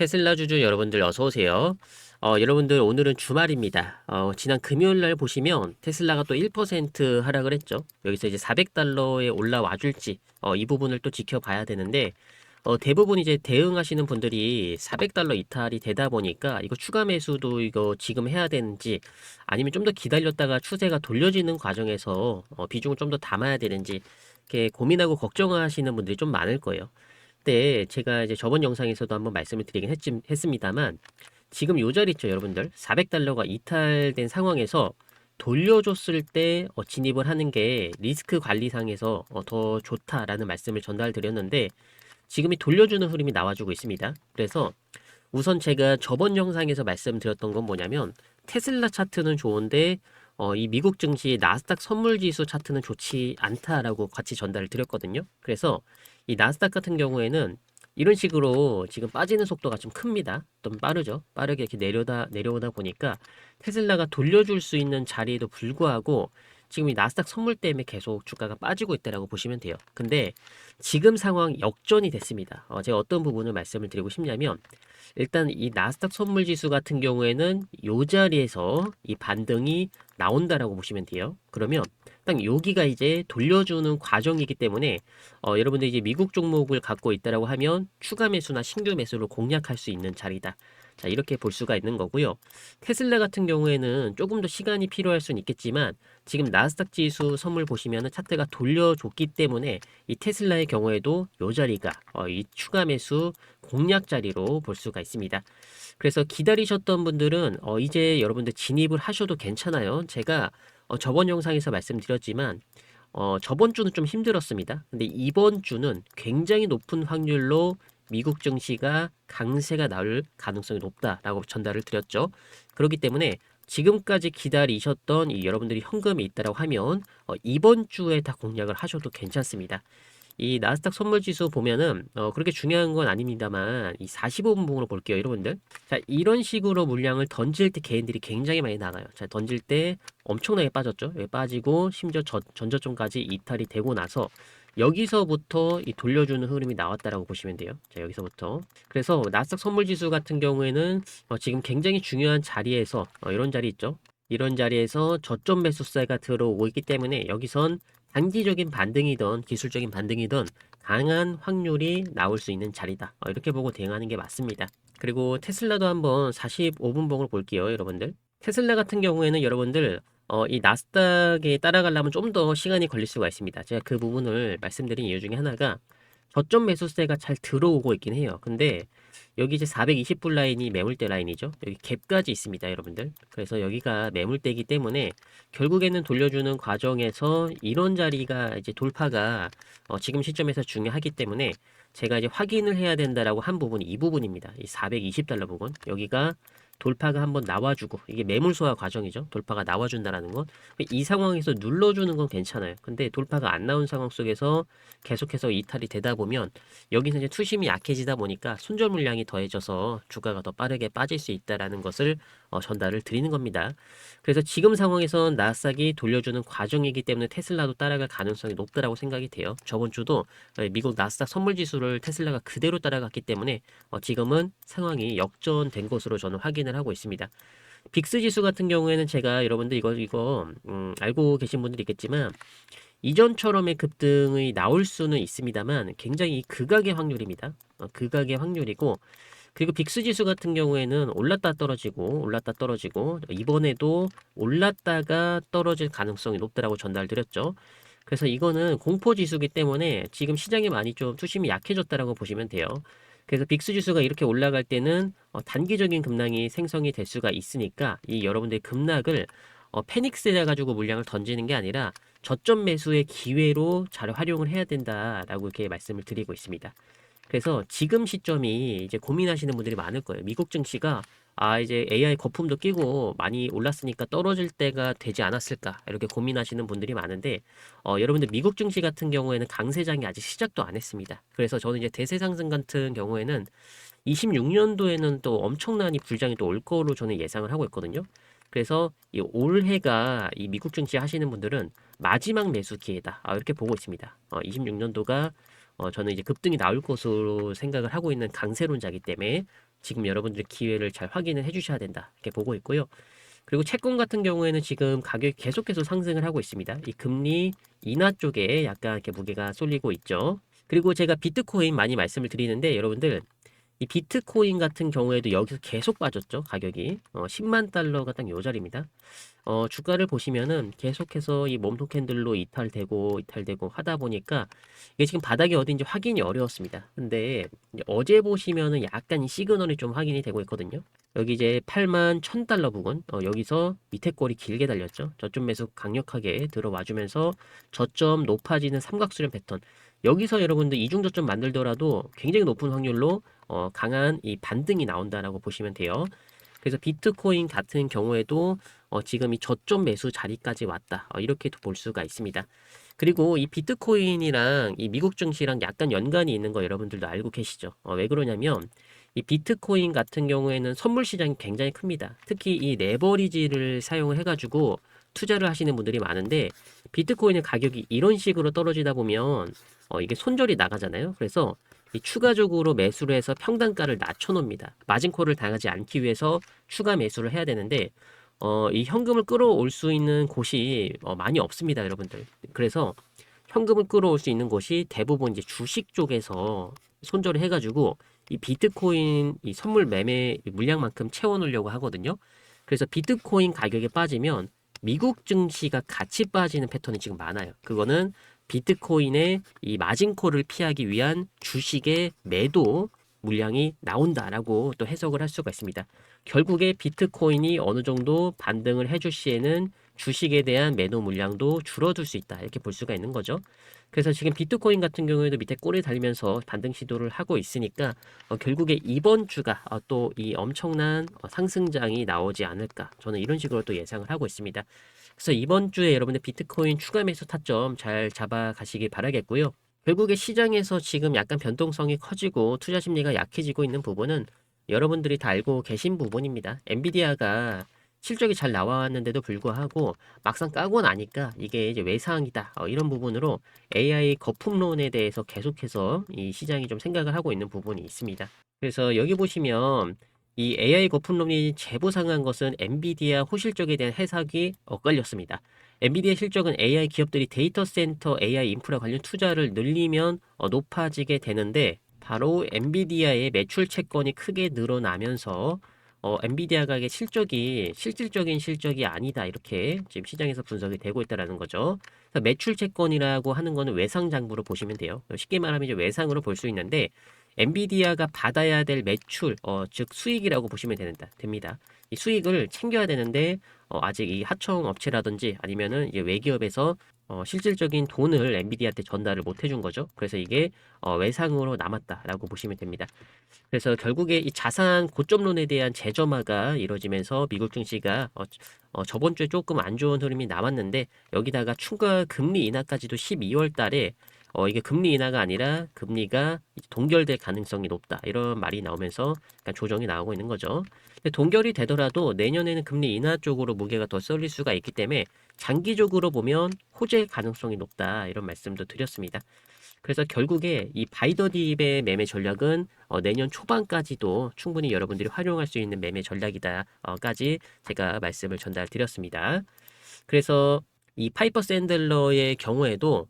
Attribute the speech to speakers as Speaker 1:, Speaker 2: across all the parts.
Speaker 1: 테슬라 주주 여러분들 어서 오세요. 어, 여러분들 오늘은 주말입니다. 어, 지난 금요일 날 보시면 테슬라가 또 1% 하락을 했죠. 여기서 이제 400달러에 올라와 줄지 어, 이 부분을 또 지켜봐야 되는데 어, 대부분 이제 대응하시는 분들이 400달러 이탈이 되다 보니까 이거 추가 매수도 이거 지금 해야 되는지 아니면 좀 더 기다렸다가 추세가 돌려지는 과정에서 어, 비중을 좀 더 담아야 되는지 이렇게 고민하고 걱정하시는 분들이 좀 많을 거예요. 근데 제가 이제 저번 영상에서도 한번 말씀을 드리긴 했지, 했습니다만 지금 요 자리 있죠, 여러분들. 400달러가 이탈된 상황에서 돌려줬을 때 어, 진입을 하는 게 리스크 관리상에서 어, 더 좋다라는 말씀을 전달드렸는데 지금이 돌려주는 흐름이 나와주고 있습니다. 그래서 우선 제가 저번 영상에서 말씀드렸던 건 뭐냐면 테슬라 차트는 좋은데 어, 이 미국 증시 나스닥 선물 지수 차트는 좋지 않다라고 같이 전달을 드렸거든요. 그래서 이 나스닥 같은 경우에는 이런 식으로 지금 빠지는 속도가 좀 큽니다. 좀 빠르죠. 빠르게 이렇게 내려다 내려오다 보니까 테슬라가 돌려줄 수 있는 자리에도 불구하고 지금 이 나스닥 선물 때문에 계속 주가가 빠지고 있다라고 보시면 돼요. 근데 지금 상황 역전이 됐습니다. 어, 제가 어떤 부분을 말씀을 드리고 싶냐면 일단 이 나스닥 선물 지수 같은 경우에는 요 자리에서 이 반등이 나온다라고 보시면 돼요. 그러면 딱 여기가 이제 돌려주는 과정이기 때문에 어, 여러분들 이제 미국 종목을 갖고 있다라고 하면 추가 매수나 신규 매수로 공략할 수 있는 자리다. 자, 이렇게 볼 수가 있는 거고요. 테슬라 같은 경우에는 조금 더 시간이 필요할 수는 있겠지만 지금 나스닥 지수 선물 보시면은 차트가 돌려줬기 때문에 이 테슬라의 경우에도 요 자리가 어, 이 추가 매수 공략 자리로 볼 수가 있습니다. 그래서 기다리셨던 분들은 어, 이제 여러분들 진입을 하셔도 괜찮아요. 제가 어, 저번 영상에서 말씀드렸지만 어, 저번 주는 좀 힘들었습니다. 근데 이번 주는 굉장히 높은 확률로 미국 증시가 강세가 나올 가능성이 높다라고 전달을 드렸죠. 그렇기 때문에 지금까지 기다리셨던 이 여러분들이 현금이 있다라고 하면 어, 이번 주에 다 공략을 하셔도 괜찮습니다. 이 나스닥 선물 지수 보면은 어, 그렇게 중요한 건 아닙니다만 이 45분봉으로 볼게요, 여러분들. 자, 이런 식으로 물량을 던질 때 개인들이 굉장히 많이 나가요. 자, 던질 때 엄청나게 빠졌죠. 여기 빠지고 심지어 저, 전저점까지 이탈이 되고 나서 여기서부터 이 돌려주는 흐름이 나왔다라고 보시면 돼요. 자, 여기서부터. 그래서 나스닥 선물 지수 같은 경우에는 어, 지금 굉장히 중요한 자리에서 어, 이런 자리 있죠. 이런 자리에서 저점 매수세가 들어오고 있기 때문에 여기선 단기적인 반등이든 기술적인 반등이든 강한 확률이 나올 수 있는 자리다. 어, 이렇게 보고 대응하는 게 맞습니다. 그리고 테슬라도 한번 45분봉을 볼게요, 여러분들. 테슬라 같은 경우에는 여러분들 어, 이 나스닥에 따라가려면 좀 더 시간이 걸릴 수가 있습니다. 제가 그 부분을 말씀드린 이유 중에 하나가 저점 매수세가 잘 들어오고 있긴 해요. 근데 여기 이제 420불 라인이 매물대 라인이죠. 여기 갭까지 있습니다, 여러분들. 그래서 여기가 매물대이기 때문에 결국에는 돌려주는 과정에서 이런 자리가 이제 돌파가 어, 지금 시점에서 중요하기 때문에 제가 이제 확인을 해야 된다라고 한 부분이 이 부분입니다. 이 420달러 부분. 여기가 돌파가 한번 나와주고 이게 매물 소화 과정이죠. 돌파가 나와준다라는 건 이 상황에서 눌러주는 건 괜찮아요. 근데 돌파가 안 나온 상황 속에서 계속해서 이탈이 되다 보면 여기서 이제 투심이 약해지다 보니까 순절 물량이 더해져서 주가가 더 빠르게 빠질 수 있다라는 것을 어, 전달을 드리는 겁니다. 그래서 지금 상황에선 나스닥이 돌려주는 과정이기 때문에 테슬라도 따라갈 가능성이 높다라고 생각이 돼요. 저번 주도 어, 미국 나스닥 선물 지수를 테슬라가 그대로 따라갔기 때문에 어, 지금은 상황이 역전된 것으로 저는 확인을 하고 있습니다. 빅스 지수 같은 경우에는 제가 여러분들 이거 이거 음, 알고 계신 분들이 있겠지만 이전처럼의 급등이 나올 수는 있습니다만 굉장히 극악의 확률입니다. 어, 극악의 확률이고 그리고 빅스 지수 같은 경우에는 올랐다 떨어지고 올랐다 떨어지고 이번에도 올랐다가 떨어질 가능성이 높다라고 전달드렸죠. 그래서 이거는 공포 지수기 때문에 지금 시장에 많이 좀 투심이 약해졌다라고 보시면 돼요. 그래서 빅스 지수가 이렇게 올라갈 때는 어, 단기적인 급락이 생성이 될 수가 있으니까 이 여러분들의 급락을 어, 패닉스해 가지고 물량을 던지는 게 아니라 저점 매수의 기회로 잘 활용을 해야 된다라고 이렇게 말씀을 드리고 있습니다. 그래서 지금 시점이 이제 고민하시는 분들이 많을 거예요. 미국 증시가 아 이제 AI 거품도 끼고 많이 올랐으니까 떨어질 때가 되지 않았을까 이렇게 고민하시는 분들이 많은데 어, 여러분들 미국 증시 같은 경우에는 강세장이 아직 시작도 안 했습니다. 그래서 저는 이제 대세 상승 같은 경우에는 26년도에는 또 엄청난 이 불장이 또 올 거로 저는 예상을 하고 있거든요. 그래서 이 올해가 이 미국 증시 하시는 분들은 마지막 매수 기회다. 아, 이렇게 보고 있습니다. 어, 26년도가 어, 저는 이제 급등이 나올 것으로 생각을 하고 있는 강세론자기 때문에 지금 여러분들이 기회를 잘 확인을 해주셔야 된다 이렇게 보고 있고요. 그리고 채권 같은 경우에는 지금 가격이 계속해서 상승을 하고 있습니다. 이 금리 인하 쪽에 약간 이렇게 무게가 쏠리고 있죠. 그리고 제가 비트코인 많이 말씀을 드리는데 여러분들 이 비트코인 같은 경우에도 여기서 계속 빠졌죠 가격이. 어, 10만 달러가 딱 요 자리입니다. 어, 주가를 보시면은 계속해서 이 몸통 캔들로 이탈되고 이탈되고 하다 보니까 이게 지금 바닥이 어딘지 확인이 어려웠습니다. 근데 어제 보시면은 약간 이 시그널이 좀 확인이 되고 있거든요. 여기 이제 8만 1000달러 부근 어, 여기서 밑에 꼬리 길게 달렸죠. 저점 매수 강력하게 들어와 주면서 저점 높아지는 삼각수렴 패턴. 여기서 여러분들 이중 저점 만들더라도 굉장히 높은 확률로 어, 강한 이 반등이 나온다라고 보시면 돼요. 그래서 비트코인 같은 경우에도 어, 지금 이 저점 매수 자리까지 왔다. 어, 이렇게도 볼 수가 있습니다. 그리고 이 비트코인이랑 이 미국 증시랑 약간 연관이 있는 거 여러분들도 알고 계시죠? 어, 왜 그러냐면 이 비트코인 같은 경우에는 선물 시장이 굉장히 큽니다. 특히 이 레버리지를 사용을 해가지고 투자를 하시는 분들이 많은데 비트코인의 가격이 이런 식으로 떨어지다 보면 어, 이게 손절이 나가잖아요. 그래서 이 추가적으로 매수를 해서 평단가를 낮춰놓습니다. 마진콜을 당하지 않기 위해서 추가 매수를 해야 되는데 어, 이 현금을 끌어올 수 있는 곳이 어, 많이 없습니다, 여러분들. 그래서 현금을 끌어올 수 있는 곳이 대부분 이제 주식 쪽에서 손절을 해가지고 이 비트코인 이 선물 매매 물량만큼 채워놓으려고 하거든요. 그래서 비트코인 가격이 빠지면 미국 증시가 같이 빠지는 패턴이 지금 많아요. 그거는 비트코인의 이 마진콜을 피하기 위한 주식의 매도 물량이 나온다라고 또 해석을 할 수가 있습니다. 결국에 비트코인이 어느 정도 반등을 해줄 시에는 주식에 대한 매도 물량도 줄어들 수 있다 이렇게 볼 수가 있는 거죠. 그래서 지금 비트코인 같은 경우에도 밑에 꼬리 달면서 반등 시도를 하고 있으니까 어, 결국에 이번 주가 어, 또이 엄청난 어, 상승장이 나오지 않을까 저는 이런 식으로 또 예상을 하고 있습니다. 그래서 이번 주에 여러분들 비트코인 추가 매수 타점 잘 잡아 가시길 바라겠고요. 결국에 시장에서 지금 약간 변동성이 커지고 투자 심리가 약해지고 있는 부분은 여러분들이 다 알고 계신 부분입니다. 엔비디아가 실적이 잘 나왔는데도 불구하고 막상 까고 나니까 이게 이제 외상이다 어, 이런 부분으로 AI 거품론에 대해서 계속해서 이 시장이 좀 생각을 하고 있는 부분이 있습니다. 그래서 여기 보시면 이 AI 거품론이 재보상한 것은 엔비디아 호실적에 대한 해석이 엇갈렸습니다. 엔비디아 실적은 AI 기업들이 데이터 센터 AI 인프라 관련 투자를 늘리면 어, 높아지게 되는데 바로 엔비디아의 매출 채권이 크게 늘어나면서 어, 엔비디아가 이게 실적이 실질적인 실적이 아니다 이렇게 지금 시장에서 분석이 되고 있다라는 거죠. 매출 채권이라고 하는 거는 외상 장부로 보시면 돼요. 쉽게 말하면 이제 외상으로 볼 수 있는데 엔비디아가 받아야 될 매출, 어, 즉 수익이라고 보시면 된다, 됩니다. 이 수익을 챙겨야 되는데 어, 아직 이 하청 업체라든지 아니면은 이제 외기업에서 어, 실질적인 돈을 엔비디아한테 전달을 못 해준 거죠. 그래서 이게 어, 외상으로 남았다라고 보시면 됩니다. 그래서 결국에 이 자산 고점론에 대한 재점화가 이루어지면서 미국 증시가 어, 어, 저번 주에 조금 안 좋은 흐름이 남았는데 여기다가 추가 금리 인하까지도 12월 달에 어, 이게 금리 인하가 아니라 금리가 동결될 가능성이 높다. 이런 말이 나오면서 약간 조정이 나오고 있는 거죠. 근데 동결이 되더라도 내년에는 금리 인하 쪽으로 무게가 더 쏠릴 수가 있기 때문에 장기적으로 보면 호재 가능성이 높다. 이런 말씀도 드렸습니다. 그래서 결국에 이 바이더딥의 매매 전략은 어, 내년 초반까지도 충분히 여러분들이 활용할 수 있는 매매 전략이다까지 제가 말씀을 전달드렸습니다. 그래서 이 파이퍼 샌들러의 경우에도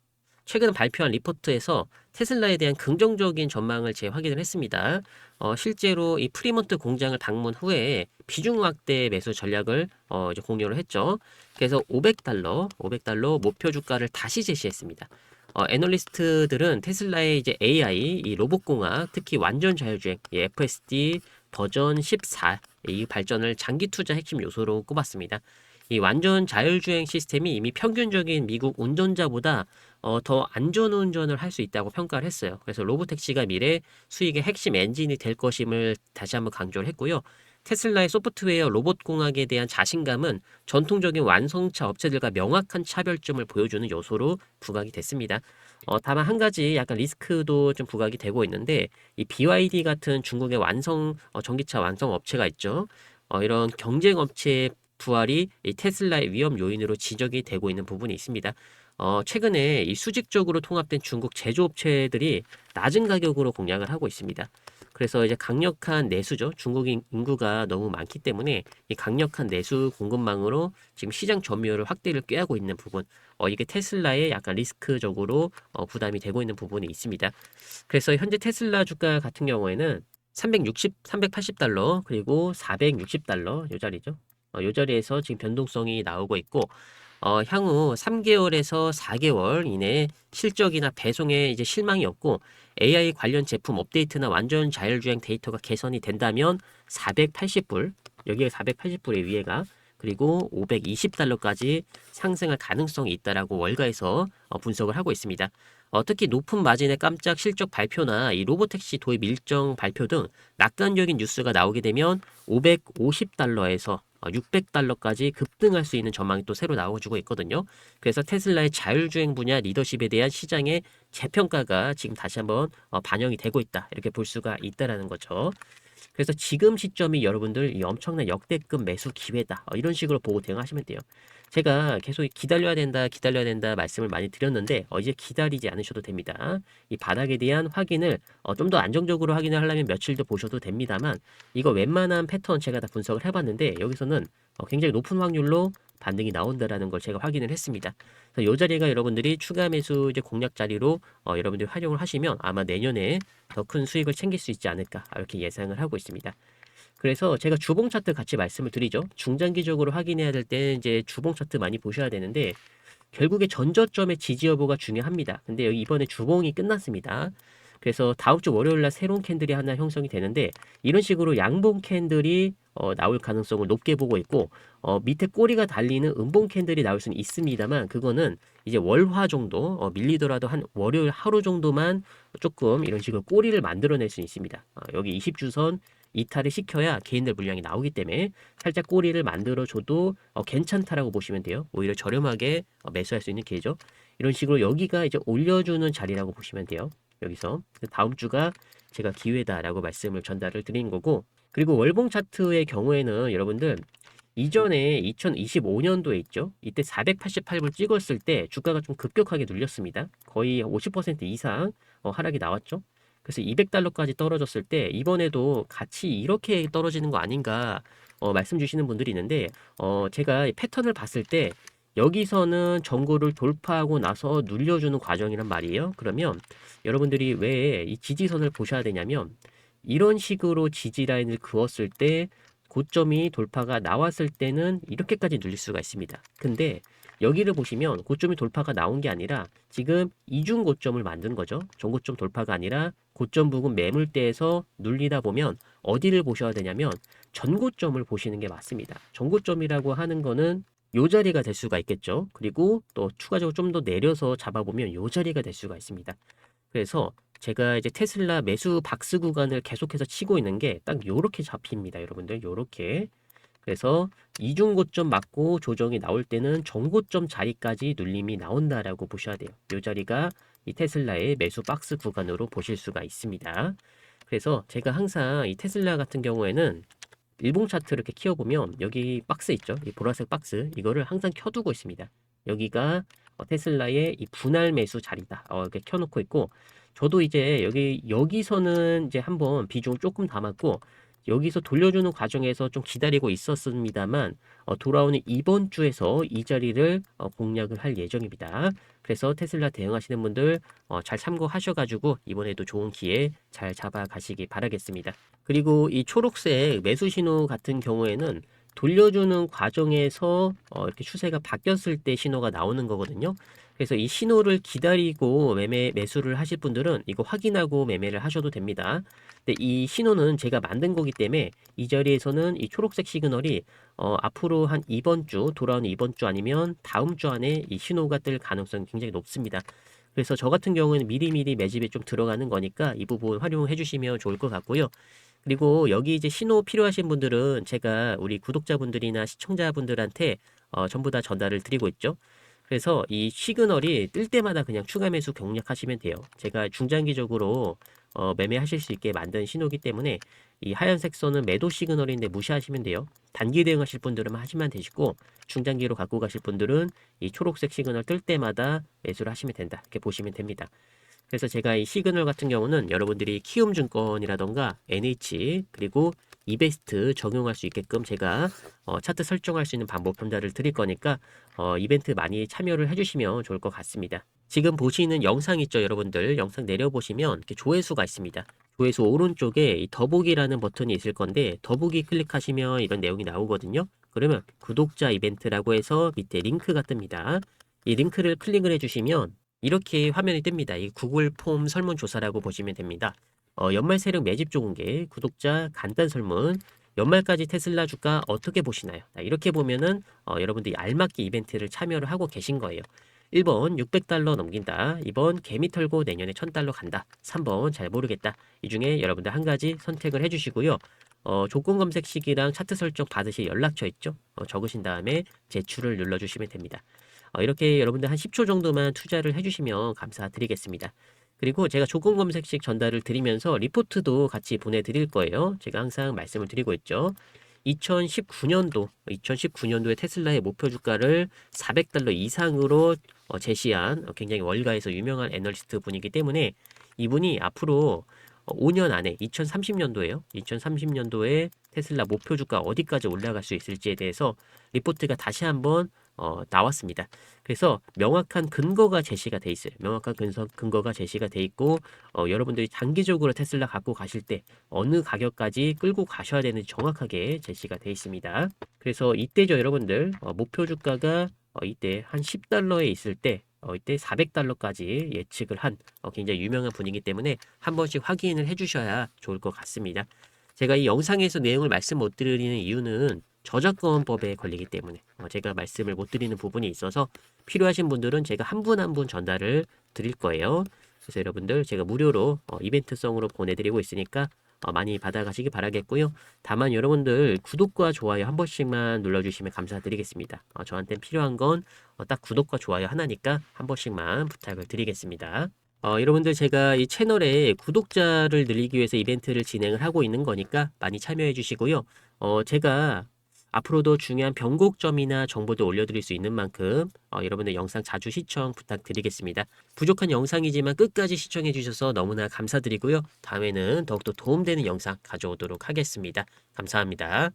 Speaker 1: 최근 발표한 리포트에서 테슬라에 대한 긍정적인 전망을 재확인을 했습니다. 어, 실제로 이 프리먼트 공장을 방문 후에 비중 확대 매수 전략을 어, 이제 공유를 했죠. 그래서 500달러, 500달러 목표 주가를 다시 제시했습니다. 어, 애널리스트들은 테슬라의 이제 AI, 이 로봇공학, 특히 완전 자율주행, 이 FSD 버전 14, 이 발전을 장기 투자 핵심 요소로 꼽았습니다. 이 완전 자율주행 시스템이 이미 평균적인 미국 운전자보다 어, 더 안전 운전을 할 수 있다고 평가를 했어요. 그래서 로보택시가 미래 수익의 핵심 엔진이 될 것임을 다시 한번 강조를 했고요. 테슬라의 소프트웨어 로봇 공학에 대한 자신감은 전통적인 완성차 업체들과 명확한 차별점을 보여주는 요소로 부각이 됐습니다. 어, 다만 한 가지 약간 리스크도 좀 부각이 되고 있는데 이 BYD 같은 중국의 완성 어, 전기차 완성 업체가 있죠. 어, 이런 경쟁 업체의 부활이 이 테슬라의 위험 요인으로 지적이 되고 있는 부분이 있습니다. 어, 최근에 이 수직적으로 통합된 중국 제조업체들이 낮은 가격으로 공략을 하고 있습니다. 그래서 이제 강력한 내수죠. 중국 인- 인구가 너무 많기 때문에 이 강력한 내수 공급망으로 지금 시장 점유율을 확대를 꾀하고 있는 부분. 어, 이게 테슬라의 약간 리스크적으로 어, 부담이 되고 있는 부분이 있습니다. 그래서 현재 테슬라 주가 같은 경우에는 360, 380달러 그리고 460달러 요 자리죠. 어, 요 자리에서 지금 변동성이 나오고 있고 어, 향후 3개월에서 4개월 이내에 실적이나 배송에 이제 실망이 없고 AI 관련 제품 업데이트나 완전 자율주행 데이터가 개선이 된다면 480불, 여기에 480불의 위에가 그리고 520달러까지 상승할 가능성이 있다라고 월가에서 어, 분석을 하고 있습니다. 어, 특히 높은 마진의 깜짝 실적 발표나 이 로보택시 도입 일정 발표 등 낙관적인 뉴스가 나오게 되면 550달러에서 600달러까지 급등할 수 있는 전망이 또 새로 나와주고 있거든요. 그래서 테슬라의 자율주행 분야 리더십에 대한 시장의 재평가가 지금 다시 한번 어, 반영이 되고 있다. 이렇게 볼 수가 있다라는 거죠. 그래서 지금 시점이 여러분들 이 엄청난 역대급 매수 기회다. 어, 이런 식으로 보고 대응하시면 돼요. 제가 계속 기다려야 된다, 기다려야 된다 말씀을 많이 드렸는데 어, 이제 기다리지 않으셔도 됩니다. 이 바닥에 대한 확인을 어, 좀 더 안정적으로 확인을 하려면 며칠 더 보셔도 됩니다만 이거 웬만한 패턴 제가 다 분석을 해봤는데 여기서는 어, 굉장히 높은 확률로 반등이 나온다라는 걸 제가 확인을 했습니다. 그래서 이 자리가 여러분들이 추가 매수 이제 공략 자리로 어, 여러분들이 활용을 하시면 아마 내년에 더 큰 수익을 챙길 수 있지 않을까 이렇게 예상을 하고 있습니다. 그래서 제가 주봉 차트 같이 말씀을 드리죠. 중장기적으로 확인해야 될 때는 이제 주봉 차트 많이 보셔야 되는데 결국에 전저점의 지지 여부가 중요합니다. 근데 여기 이번에 주봉이 끝났습니다. 그래서 다음 주 월요일 날 새로운 캔들이 하나 형성이 되는데 이런 식으로 양봉 캔들이 어, 나올 가능성을 높게 보고 있고 어, 밑에 꼬리가 달리는 음봉 캔들이 나올 수는 있습니다만 그거는 이제 월화 정도 어, 밀리더라도 한 월요일 하루 정도만 조금 이런 식으로 꼬리를 만들어낼 수 있습니다. 어, 여기 20주선 이탈을 시켜야 개인들 물량이 나오기 때문에 살짝 꼬리를 만들어줘도 어, 괜찮다라고 보시면 돼요. 오히려 저렴하게 어, 매수할 수 있는 기회죠. 이런 식으로 여기가 이제 올려주는 자리라고 보시면 돼요. 여기서 다음 주가 제가 기회다라고 말씀을 전달을 드린 거고 그리고 월봉 차트의 경우에는 여러분들 이전에 2025년도에 있죠. 이때 488불 찍었을 때 주가가 좀 급격하게 눌렸습니다. 거의 50% 이상 어, 하락이 나왔죠. 그래서 200달러까지 떨어졌을 때 이번에도 같이 이렇게 떨어지는 거 아닌가 어, 말씀 주시는 분들이 있는데 어, 제가 이 패턴을 봤을 때 여기서는 전고를 돌파하고 나서 눌려주는 과정이란 말이에요. 그러면 여러분들이 왜 이 지지선을 보셔야 되냐면 이런 식으로 지지 라인을 그었을 때 고점이 돌파가 나왔을 때는 이렇게까지 눌릴 수가 있습니다. 근데 여기를 보시면 고점이 돌파가 나온 게 아니라 지금 이중 고점을 만든 거죠. 전고점 돌파가 아니라 고점 부근 매물대에서 눌리다 보면 어디를 보셔야 되냐면 전고점을 보시는 게 맞습니다. 전고점이라고 하는 거는 요 자리가 될 수가 있겠죠. 그리고 또 추가적으로 좀 더 내려서 잡아보면 요 자리가 될 수가 있습니다. 그래서 제가 이제 테슬라 매수 박스 구간을 계속해서 치고 있는 게 딱 요렇게 잡힙니다. 여러분들 요렇게. 그래서 이중 고점 맞고 조정이 나올 때는 정고점 자리까지 눌림이 나온다라고 보셔야 돼요. 요 자리가 이 테슬라의 매수 박스 구간으로 보실 수가 있습니다. 그래서 제가 항상 이 테슬라 같은 경우에는 일봉 차트 이렇게 키워보면 여기 박스 있죠? 이 보라색 박스 이거를 항상 켜두고 있습니다. 여기가 어, 테슬라의 이 분할 매수 자리다. 어, 이렇게 켜놓고 있고 저도 이제 여기 여기서는 이제 한번 비중 조금 담았고 여기서 돌려주는 과정에서 좀 기다리고 있었습니다만 어, 돌아오는 이번 주에서 이 자리를 어, 공략을 할 예정입니다. 그래서 테슬라 대응하시는 분들 어, 잘 참고하셔가지고 이번에도 좋은 기회 잘 잡아가시기 바라겠습니다. 그리고 이 초록색 매수 신호 같은 경우에는 돌려주는 과정에서 어, 이렇게 추세가 바뀌었을 때 신호가 나오는 거거든요. 그래서 이 신호를 기다리고 매매 매수를 하실 분들은 이거 확인하고 매매를 하셔도 됩니다. 근데 이 신호는 제가 만든 거기 때문에 이 자리에서는 이 초록색 시그널이 어, 앞으로 한 이번 주 돌아오는 이번 주 아니면 다음 주 안에 이 신호가 뜰 가능성이 굉장히 높습니다. 그래서 저 같은 경우에는 미리미리 매집에 좀 들어가는 거니까 이 부분 활용해 주시면 좋을 것 같고요. 그리고 여기 이제 신호 필요하신 분들은 제가 우리 구독자분들이나 시청자분들한테 어, 전부 다 전달을 드리고 있죠. 그래서 이 시그널이 뜰 때마다 그냥 추가 매수 경략하시면 돼요. 제가 중장기적으로 어, 매매하실 수 있게 만든 신호기 때문에 이 하얀색 선은 매도 시그널인데 무시하시면 돼요. 단기 대응하실 분들은 하시면 되시고 중장기로 갖고 가실 분들은 이 초록색 시그널 뜰 때마다 매수를 하시면 된다. 이렇게 보시면 됩니다. 그래서 제가 이 시그널 같은 경우는 여러분들이 키움증권이라던가 NH 그리고 이베스트 적용할 수 있게끔 제가 어, 차트 설정할 수 있는 방법 전달을 드릴 거니까 어, 이벤트 많이 참여를 해주시면 좋을 것 같습니다. 지금 보시는 영상 있죠, 여러분들? 영상 내려보시면 이렇게 조회수가 있습니다. 조회수 오른쪽에 이 더보기라는 버튼이 있을 건데 더보기 클릭하시면 이런 내용이 나오거든요. 그러면 구독자 이벤트라고 해서 밑에 링크가 뜹니다. 이 링크를 클릭을 해주시면 이렇게 화면이 뜹니다. 이 구글 폼 설문조사라고 보시면 됩니다. 어, 연말 세력 매집 조공개 구독자 간단 설문 연말까지 테슬라 주가 어떻게 보시나요? 자, 이렇게 보면은 어, 여러분들이 알맞게 이벤트를 참여를 하고 계신 거예요. 1번 600달러 넘긴다. 2번 개미 털고 내년에 1000달러 간다. 3번 잘 모르겠다. 이 중에 여러분들 한 가지 선택을 해주시고요. 어, 조건 검색식이랑 차트 설정 받으실 연락처 있죠? 어, 적으신 다음에 제출을 눌러주시면 됩니다. 어, 이렇게 여러분들 한 10초 정도만 투자를 해주시면 감사드리겠습니다. 그리고 제가 조건 검색식 전달을 드리면서 리포트도 같이 보내드릴 거예요. 제가 항상 말씀을 드리고 있죠. 2019년도, 2019년도에 테슬라의 목표 주가를 400달러 이상으로 어, 제시한 어, 굉장히 월가에서 유명한 애널리스트 분이기 때문에 이분이 앞으로 어, 5년 안에 2030년도에요. 2030년도에 테슬라 목표 주가 어디까지 올라갈 수 있을지에 대해서 리포트가 다시 한번 어, 나왔습니다. 그래서 명확한 근거가 제시가 돼 있어요. 명확한 근서, 근거가 제시가 돼 있고 어, 여러분들이 장기적으로 테슬라 갖고 가실 때 어느 가격까지 끌고 가셔야 되는지 정확하게 제시가 돼 있습니다. 그래서 이때죠, 여러분들 어, 목표 주가가 어, 이때 한 10달러에 있을 때 어, 이때 400달러까지 예측을 한 어, 굉장히 유명한 분이기 때문에 한 번씩 확인을 해주셔야 좋을 것 같습니다. 제가 이 영상에서 내용을 말씀 못 드리는 이유는 저작권법에 걸리기 때문에 어, 제가 말씀을 못 드리는 부분이 있어서 필요하신 분들은 제가 한 분 한분 전달을 드릴 거예요. 그래서 여러분들 제가 무료로 어, 이벤트성으로 보내드리고 있으니까 어, 많이 받아가시기 바라겠고요. 다만 여러분들 구독과 좋아요 한 번씩만 눌러주시면 감사드리겠습니다. 어, 저한테는 필요한 건 딱 구독과 좋아요 하나니까 한 번씩만 부탁을 드리겠습니다. 어, 여러분들 제가 이 채널에 구독자를 늘리기 위해서 이벤트를 진행을 하고 있는 거니까 많이 참여해 주시고요. 어, 제가 앞으로도 중요한 변곡점이나 정보도 올려드릴 수 있는 만큼 어, 여러분들 영상 자주 시청 부탁드리겠습니다. 부족한 영상이지만 끝까지 시청해 주셔서 너무나 감사드리고요. 다음에는 더욱더 도움되는 영상 가져오도록 하겠습니다. 감사합니다.